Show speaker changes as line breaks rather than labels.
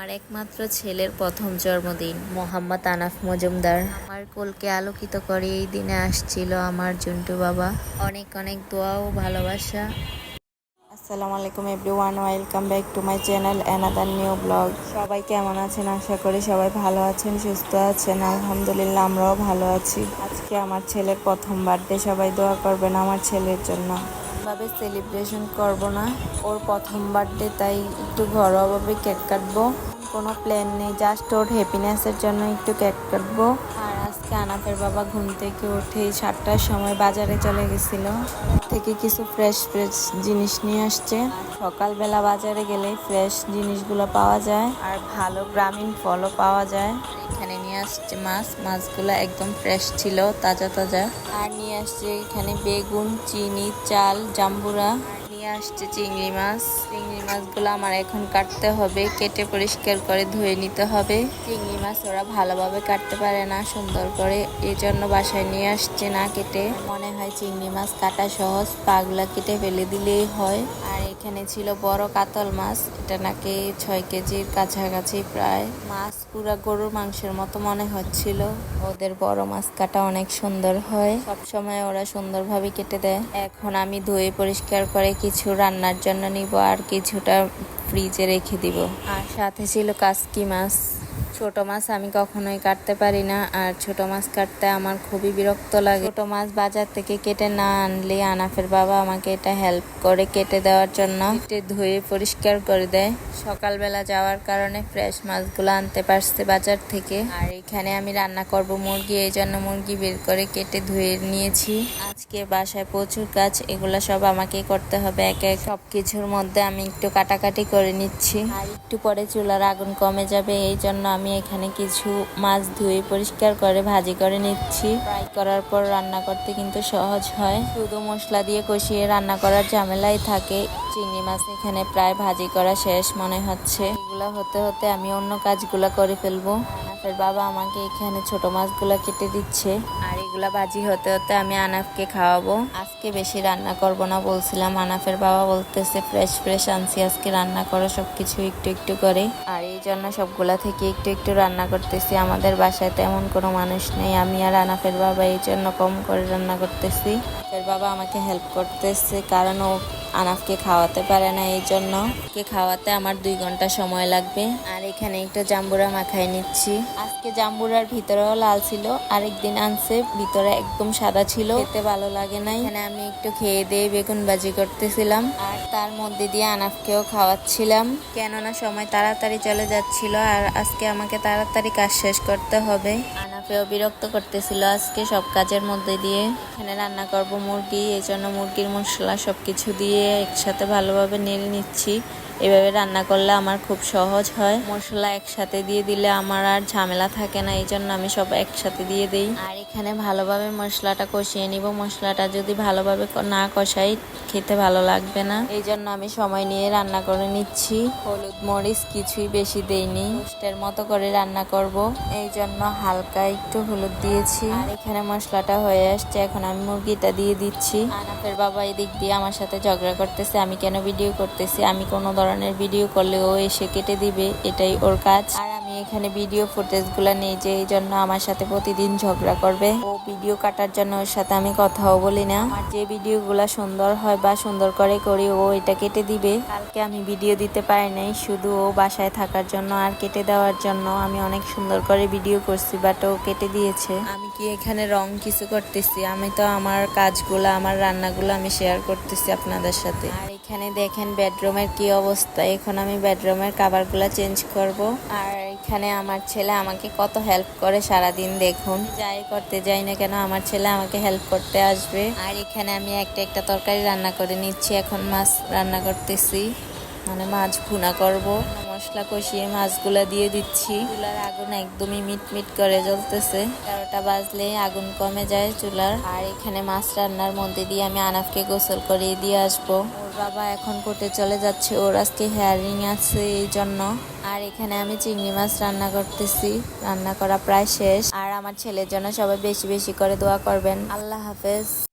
আমার একমাত্র ছেলের প্রথম জন্মদিন। মোহাম্মদ আনাফ মজুমদার। আমার কোলকে আলোকিত করে এই দিনে আসছিল আমার জন্টু বাবা। অনেক অনেক দোয়া ও ভালোবাসা।
আসসালামু আলাইকুম everyone, welcome back to my channel another new blog. সবাই কেমন আছেন? আশা করি সবাই ভালো আছেন, সুস্থ আছেন। আলহামদুলিল্লাহ, আমরাও ভালো আছি। আজকে আমার ছেলের প্রথম বার্থডে, সবাই দোয়া করবেন আমার ছেলের জন্য। ভাবে সেলিব্রেশন করব না? ওর প্রথম বার্থডে, তাই একটু ঘরোয়াভাবে কেক কাটবো। কোনো প্ল্যান নেই জাস্ট ওর হ্যাপিনেসের জন্য একটু কেক কাটবো। আর আজকে আনাফের বাবা ঘুম থেকে উঠেই সাতটার সময় বাজারে চলে গেছিল। থেকে কিছু ফ্রেশ ফ্রেশ জিনিস নিয়ে আসছে। সকালবেলা বাজারে গেলে ফ্রেশ জিনিসগুলো পাওয়া যায়। আর ভালো গ্রামীণ ফলও পাওয়া যায়।
এখানে নিয়ে আসছে মাছ। মাছগুলো একদম ফ্রেশ ছিল, তাজা তাজা।
আর নিয়ে আসছে এখানে বেগুন, চিনি, চাল, জাম্বুরা।
আসছে চিংড়ি মাছ। চিংড়ি মাছগুলো আমার এখন কাটতে হবে, কেটে পরিষ্কার করে ধুয়ে নিতে হবে। চিংড়ি মাছ ওরা ভালোভাবে কাটতে পারে না সুন্দর করে এই জন্য বাসায় নিয়ে আসছে না কেটে। মনে হয় চিংড়ি মাছ কাটা সহজ, পাগুলা কেটে ফেলে দিলেই হয়। আর এখানে ছিল বড় কাতল মাছ, এটা নাকি ছয় কেজির কাছাকাছি প্রায়। মাছ পুরা গরুর মাংসের মতো মনে হচ্ছিল। ওদের বড় মাছ কাটা অনেক সুন্দর হয়। সব সময় ওরা সুন্দরভাবে কেটে দেয়। এখন আমি ধুয়ে পরিষ্কার করে কিছু রান্নার জন্য নিব আর কিছুটা ফ্রিজে রেখে দিব। আর সাথে ছিল কাসকি মাছ। ছোট মাছ আমি কখনোই কাটতে পারি না, আর ছোট মাছ কাটতে আমার খুবই বিরক্ত লাগে। ছোট মাছ বাজার থেকে কেটে না আনলে আনাফের বাবা আমাকে এটা হেল্প করে কেটে দেওয়ার জন্য। ধুয়ে পরিষ্কার করে দেয়। সকালবেলা যাওয়ার কারণে ফ্রেশ মাছগুলো আনতে পারছে বাজার থেকে। আর এখানে আমি রান্না করব মুরগি, এই জন্য মুরগি বের করে কেটে ধুয়ে নিয়েছি। আজকে বাসায় প্রচুর কাজ এগুলো সব আমাকে করতে হবে এক এক। সব কিছুর মধ্যে আমি একটু কাটাকাটি করে নিচ্ছি। আর একটু পরে চুলার আগুন কমে যাবে, এই জন্য আমি এখানে কিছু মাছ ধুয়ে পরিষ্কার করে, ভাজি করে নিচ্ছি। ফ্রাই করার পর রান্না করতে কিন্তু সহজ হয়। শুধু মশলা দিয়ে কষিয়ে রান্না করার ঝামেলাই থাকে। চিংড়ি মাছ এখানে প্রায় ভাজি করা শেষ মনে হচ্ছে। এগুলো হতে হতে আমি অন্য কাজগুলো করে ফেলব। আনাফের বাবা আমাকে এখানে ছোট মাছগুলো কেটে দিচ্ছে। আর এগুলা ভাজি হতে হতে আমি আনাফকে খাওয়াবো। আজকে বেশি রান্না করব না বলছিলাম আনাফের বাবা বলতেছে ফ্রেশ ফ্রেশ আনছি আজকে রান্না করো সবকিছু একটু একটু করে। আর এই জন্য সবগুলা থেকে একটু একটু রান্না করতেছি আমাদের বাসায় তেমন কোনো মানুষ নেই আমি আর আনাফের বাবা এই জন্য কম করে রান্না করতেছি। আনাফের বাবা আমাকে হেল্প করতেছে কারণ ও আনাফকে খাওয়াতে পারে না এই জন্য। কে খাওয়াতে আমার দুই ঘণ্টা সময় লাগবে। আর এখানে একটু জাম্বুরা মাখাই নিচ্ছি। আজকে জাম্বুরার ভিতরেও লাল ছিল, আরেকদিন আনছে, ভিতরে একদম সাদা ছিল। খেতে ভালো লাগে না এখানে আমি একটু খেয়ে দিয়ে বেগুন ভাজি করতেছিলাম। আর তার মধ্যে দিয়ে আনাফকেও খাওয়াচ্ছিলাম। কেননা সময় তাড়াতাড়ি চলে যাচ্ছিল আর আজকে আমাকে তাড়াতাড়ি কাজ শেষ করতে হবে। আনাফেও বিরক্ত করতেছিল আজকে সব কাজের মধ্যে দিয়ে। এখানে রান্না করব মুরগি এই জন্য মুরগির মশলা সব কিছু দিয়ে একসাথে ভালোভাবে নেড়ে নিচ্ছি। এভাবে রান্না করলে আমার খুব সহজ হয়। মশলা একসাথে দিয়ে দিলে আমার আর ঝামেলা থাকে না এই জন্য আমি সব একসাথে দিয়ে দিই। আর এখানে ভালোভাবে মশলাটা কষিয়ে নিব। মশলাটা যদি ভালোভাবে না কষাই, খেতে ভালো লাগবে না। এই জন্য আমি সময় নিয়ে রান্না করে নিচ্ছি। হলুদ মরিচ কিছুই বেশি দেইনি। রোস্টের মতো করে রান্না করব। এই জন্য হালকা একটু হলুদ দিয়েছি। আর এখানে মশলাটা হয়ে আসছে। এখন আমি মুরগিটা দিয়ে দিচ্ছি। আনাফের বাবা এদিক দিয়ে আমার সাথে ঝগড়া করতেছে। আমি কেন ভিডিও করতেছি? আমি কোনো ধরনের ভিডিও করলে ও এসে কেটে দিবে। এটাই ওর কাজ। আর এখানে ভিডিও ফুটেজগুলা নেই যে এই জন্য আমার সাথে প্রতিদিন ঝগড়া করবে। ও ভিডিও কাটার জন্য ওর সাথে আমি কথাও বলি না। আর যে ভিডিও গুলা সুন্দর হয় বা সুন্দর করে করি, ও এটা কেটে দিবে। কালকে আমি ভিডিও দিতে পারি নাই, শুধু ও বাসায় থাকার জন্য আর কেটে দেওয়ার জন্য আমি অনেক সুন্দর করে ভিডিও করছি বাট ও কেটে দিয়েছে। আমি কি এখানে রং কিছু করতেছি? আমি তো আমার কাজগুলো, আমার রান্নাগুলো আমি শেয়ার করতেছি আপনাদের সাথে। আর এখানে দেখেন বেডরুমের কি অবস্থা। এখন আমি বেডরুমের কাভারগুলো চেঞ্জ করব। আর এখানে আমার ছেলে আমাকে কত হেল্প করে সারাদিন দেখুন। যাই করতে যাই না কেন আমার ছেলে আমাকে হেল্প করতে আসবে। আর এখানে আমি একটা একটা তরকারি রান্না করে নিচ্ছি, এখন মাছ রান্না করতেছি। মানে মাছ ভুনা করব। মশলা কষিয়ে মাছগুলা দিয়ে দিচ্ছি। চুলার আগুন একদমই মিট মিট করে জ্বলতেছে। তেরোটা বাজলে আগুন কমে যায় চুলার। আর এখানে মাছ রান্নার মধ্যে দিয়ে আমি আনাফকে গোসল করিয়ে দিয়ে আসব। ওর বাবা এখন কোর্টে চলে যাচ্ছে। ওর আজকে হেয়ারিং আছে এই জন্য। আর এখানে আমি চিংড়ি মাছ রান্না করতেছি। রান্না করা প্রায় শেষ। আর আমার ছেলের জন্য সবাই বেশি বেশি করে দোয়া করবেন। আল্লাহ হাফেজ।